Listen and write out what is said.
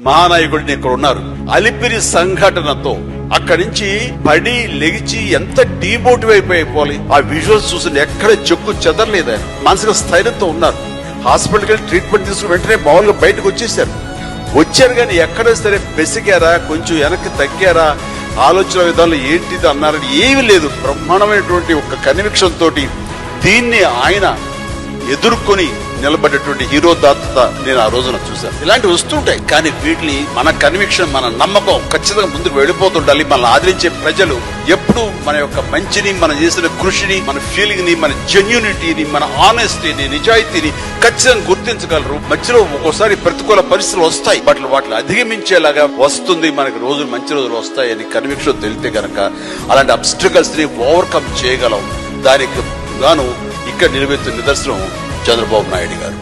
మహానాయకుడిని ఇక్కడ ఉన్నారు. అలిపిరి సంఘటనతో అక్కడి నుంచి పడి లెగిచి ఎంత డీమోటివ్ అయిపోయి ఆ విజువల్స్ చూసి ఎక్కడ చెక్కు చెదరలేదు? ఆయన మనసుకు స్థైర్యంతో ఉన్నారు. హాస్పిటల్కి వెళ్ళి ట్రీట్మెంట్ తీసుకుని వెంటనే మామూలుగా బయటకు వచ్చేసారు వచ్చారు కానీ ఎక్కడ సరే పెసిగారా కొంచెం వెనక్కి తగ్గారా? ఆలోచన విధానం ఏంటిది అన్నారని ఏమీ లేదు. బ్రహ్మాండమైనటువంటి ఒక కన్విక్షన్ తోటి దీన్ని ఆయన ఎదుర్కొని నిలబడేటువంటి హీరో దాత నేను ఆ రోజున చూశాను. ఇలాంటివి వస్తుంటాయి. కానీ వీటిని మన కన్విక్షన్ మన నమ్మకం ఖచ్చితంగా ముందుకు వెళ్ళిపోతుండాలి. మనల్ని ఆదరించే ప్రజలు ఎప్పుడు మన యొక్క మంచిని మనం చేసిన కృషిని మన ఫీలింగ్ని మన జెన్యూనిటీని మన ఆనెస్టీని నిజాయితీని ఖచ్చితంగా గుర్తించగలరు. మధ్యలో ఒక్కోసారి ప్రతికూల పరిస్థితులు వస్తాయి. వాటిని వాటిని అధిగమించేలాగా వస్తుంది. మనకి రోజులు మంచి రోజులు వస్తాయని కన్విక్షన్ తెలితే గనక అలాంటి అబ్స్టికల్స్ని ఓవర్కమ్ చేయగలం. దానికి గాను ఇక్కడ నిలబెత్తున్న నిదర్శనం చంద్రబాబు నాయుడు గారు.